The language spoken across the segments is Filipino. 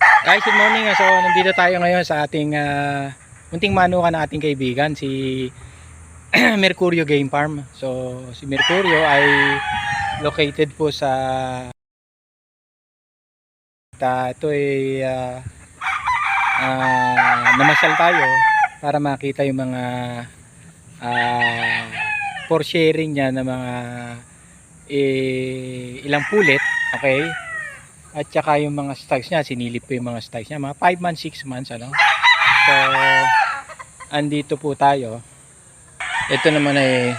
Guys, good morning. So, nandito tayo ngayon sa ating uh, munting manukan na ating kaibigan, si Mercurio Game Farm. So, si Mercurio ay located po sa Ta, ito ay uh, uh, namasyal tayo para makita yung mga uh, for sharing niya ng mga eh, ilang pulit, okay? At saka yung mga stags niya, sinilip ko yung mga stags niya, mga 5 months, 6 months, ano? So, andito po tayo. Ito naman ay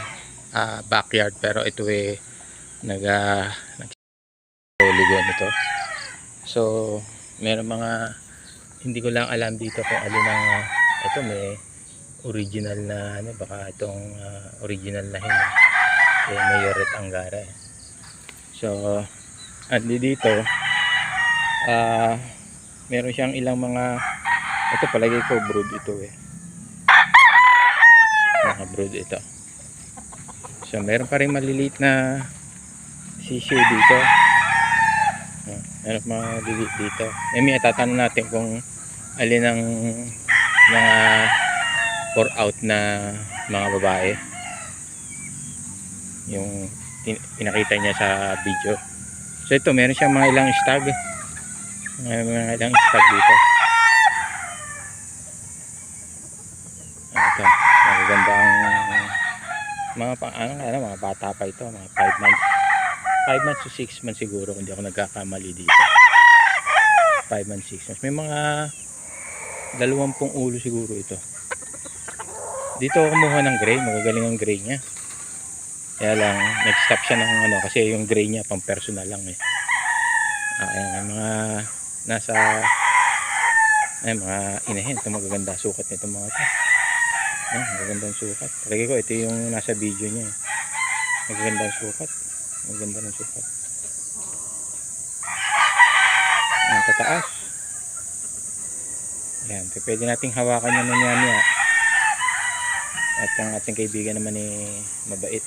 ah, backyard, pero ito ay nag, uh, nag ito. So, meron mga hindi ko lang alam dito kung alin ang ah, ito may original na ano baka itong ah, original na hin eh, Mayoret Angara eh. So, andi dito ah meron siyang ilang mga ito palagi ko brood ito eh. Mga brood ito. So, meron pa rin maliliit na sisiu dito. Ah, Meron pa maliliit dito. Eh, may tatanong natin kung alin ang mga pour out na mga babae yung pinakita niya sa video so ito meron siyang mga ilang stag may mga ilang stag dito. Ito magaganda ang mga pa, ano, ano, mga bata pa ito mga 5 months. 5 months to 6 months siguro kung di ako nagkakamali dito. 5 months 6 months. May mga dalawampung ulo siguro ito. Dito ako kumuha ng gray magagaling ang gray niya. Kaya lang nag-stop siya ng ano kasi yung gray niya pang personal lang eh. Ah, ayan, mga nasa ay mga inahin ito magaganda sukat nito mga ito ayan, magagandang sukat talagay ko ito yung nasa video niya eh. magagandang sukat magaganda ng sukat ang tataas Ayan, pwede nating hawakan yung niya. At ang ating kaibigan naman ni mabait.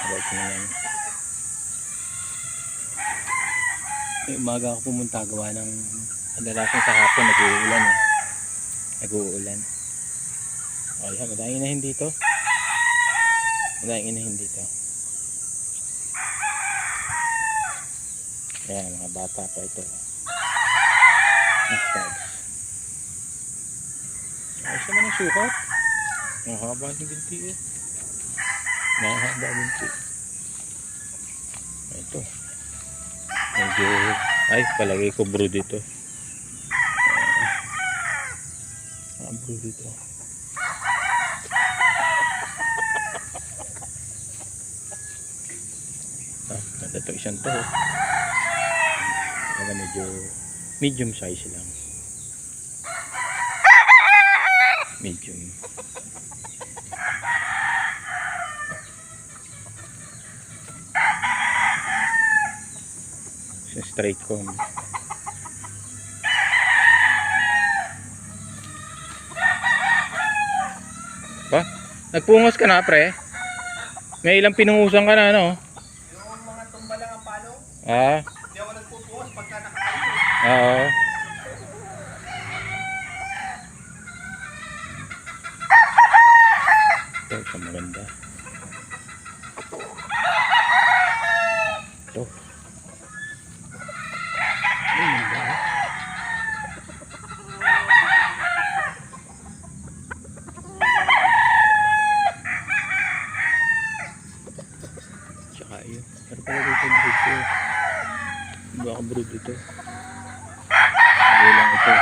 Mabait naman yan. May umaga ako pumunta gawa ng kadalasan sa hapon nag-uulan eh. Nag-uulan. Ayan, madaming inahin dito. Madaming inahin dito. Ayan, mga bata pa ito. Ang stags. Ayos naman ang sukat. Mahaba ng binti eh. Mahaba binti. Ito. Medyo, ay palagay ko brood ito. Ah, brood ito. Ah, ganda to isang to. Ano medyo medium size lang. Medium. Sa straight comb. Ba? Nagpungos ka na, pre? May ilang pinungusan ka na, no? Yung mga tumba lang ang palo, Ah, hindi ako nagpupuwas pagka nakatayo. oo. Ito maganda. Ito. Ay, maganda. Tsaka yun. Pero pala dito ko. Baka brood ito. Hindi lang ito.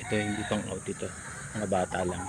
Ito hindi pang out ito. Mga bata lang.